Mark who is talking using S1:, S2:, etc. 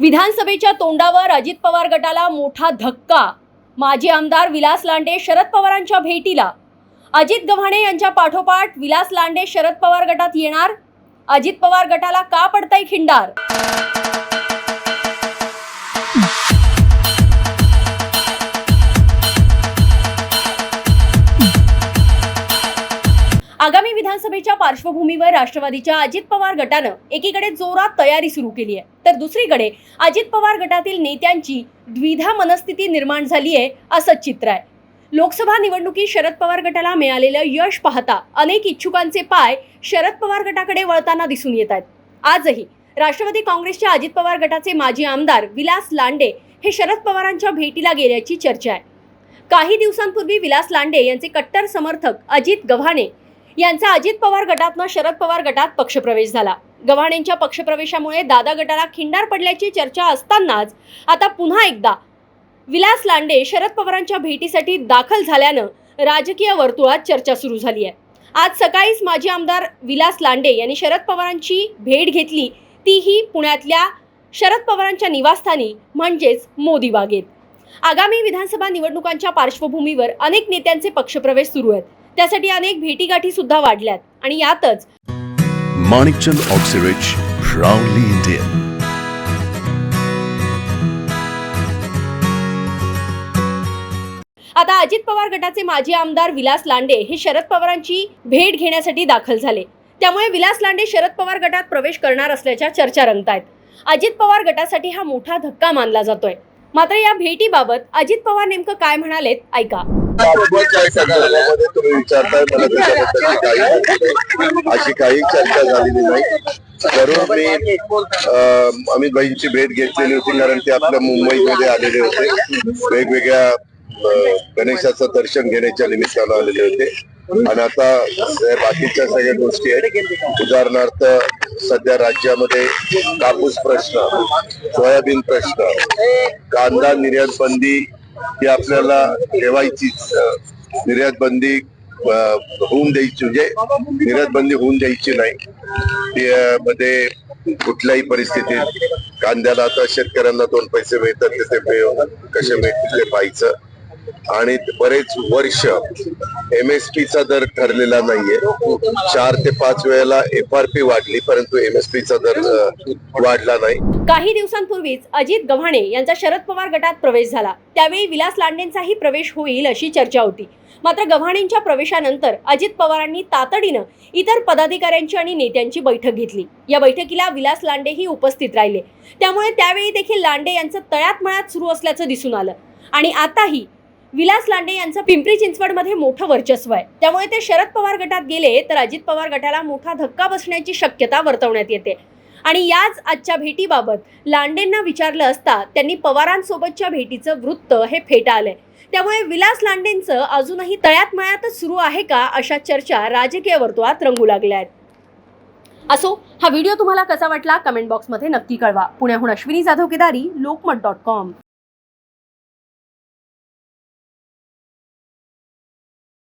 S1: विधानसभेच्या तोंडावर अजित पवार गटाला मोठा धक्का. माजी आमदार विलास लांडे शरद पवारांच्या भेटीला. अजित गव्हाणे यांच्या पाठोपाठ विलास लांडे शरद पवार गटात येणार. अजित पवार गटाला का पडताय खिंडार? आगामी विधानसभेच्या पार्श्वभूमीवर राष्ट्रवादीच्या अजित पवार गटानं एकीकडे जोरात तयारी सुरू केली आहे. तर दुसरीकडे अजित पवार गटातील नेत्यांची द्विधा मनस्थिती निर्माण झाली आहे असं चित्र आहे. लोकसभा निवडणुकीत शरद पवार गटाला मिळालेलं यश पाहता अनेक इच्छुकांचे पाय शरद पवार गटाकडे वळताना दिसून येत आहेत. आजही राष्ट्रवादी काँग्रेसच्या अजित पवार गटाचे माजी आमदार विलास लांडे हे शरद पवारांच्या भेटीला गेल्याची चर्चा आहे. काही दिवसांपूर्वी विलास लांडे यांचे कट्टर समर्थक अजित गव्हाणे यांचा अजित पवार गटातनं शरद पवार गटात पक्षप्रवेश झाला. गव्हाणेंच्या पक्षप्रवेशामुळे दादा गटाला खिंडार पडल्याची चर्चा असतानाच आता पुन्हा एकदा विलास लांडे शरद पवारांच्या भेटीसाठी दाखल झाल्यानं राजकीय वर्तुळात चर्चा सुरू झाली आहे. आज सकाळीच माजी आमदार विलास लांडे यांनी शरद पवारांची भेट घेतली. तीही पुण्यातल्या शरद पवारांच्या निवासस्थानी म्हणजेच मोदी बागेत. आगामी विधानसभा निवडणुकांच्या पार्श्वभूमीवर अनेक नेत्यांचे पक्षप्रवेश सुरू आहेत. त्यासाठी अनेक भेटीगाठी सुद्धा वाढल्यात. आणि यातच
S2: Manikchand Oxyrich, proudly Indian.
S1: आता अजित पवार गटाचे माजी आमदार विलास लांडे हे शरद पवारांची भेट घेण्यासाठी दाखल झाले. त्यामुळे विलास लांडे शरद पवार गटात प्रवेश करणार असल्याच्या चर्चा रंगतायत. अजित पवार गटासाठी हा मोठा धक्का मानला जातोय. मात्र या भेटीबाबत अजित पवार नेमकं काय म्हणालेत ऐका.
S3: तुम्ही विचारताय मला त्याच्याबद्दल काही अशी काही चर्चा झालेली नाही. जरूर मी अमित भाईंची भेट घेतलेली होती कारण ते आपल्या मुंबईमध्ये आलेले होते. वेगवेगळ्या गणेशाचं दर्शन घेण्याच्या निमित्तानं आलेले होते. आणि आता बाकीच्या सगळ्या गोष्टी आहेत. उदाहरणार्थ सध्या राज्यामध्ये कापूस प्रश्न सोयाबीन प्रश्न कांदा निर्यात बंदी ही आपल्याला ठेवायचीच निर्यात बंदी होऊन द्यायची म्हणजे निर्यात बंदी होऊन द्यायची नाही. मध्ये कुठल्याही परिस्थितीत कांद्याला आता शेतकऱ्यांना दोन पैसे मिळतात ते कसे मिळतील ते पाहायचं. आणि बरेच वर्ष एम एस पीचा दर ठरलेला नाहीये. चार ते पाच वेळेला एफ आर पी वाढली परंतु एम एस पीचा दर वाढला नाही.
S1: काही दिवसांपूर्वीच अजित गव्हाणे यांचा शरद पवार गटात प्रवेश झाला. त्यावेळी विलास लांडेंचाही प्रवेश होईल अशी चर्चा होती. मात्र गव्हाणेंच्या प्रवेशानंतर अजित पवारांनी तातडीनं इतर पदाधिकाऱ्यांची आणि नेत्यांची बैठक घेतली. या बैठकीला विलास लांडेही उपस्थित राहिले. त्यामुळे त्यावेळी देखील लांडे यांचं तळ्यात मळ्यात सुरू असल्याचं दिसून आलं. आणि आताही विलास लांडे यांचं पिंपरी चिंचवडमध्ये मोठं वर्चस्व आहे. त्यामुळे ते शरद पवार गटात गेले तर अजित पवार गटाला मोठा धक्का बसण्याची शक्यता वर्तवण्यात येते. आणि याच आजच्या भेटीबाबत लांडेंना विचारलं असता त्यांनी पवारांसोबतच्या भेटीचं वृत्त हे फेटाळलंय. त्यामुळे विलास लांडेंचं अजूनही तळ्यात मळ्यातच सुरू आहे का अशा चर्चा राजकीय वर्तुळात रंगू लागल्या आहेत. असो हा व्हिडिओ तुम्हाला कसा वाटला कमेंट बॉक्समध्ये नक्की कळवा. पुण्याहून अश्विनी जाधव केदारी लोकमत डॉट कॉम.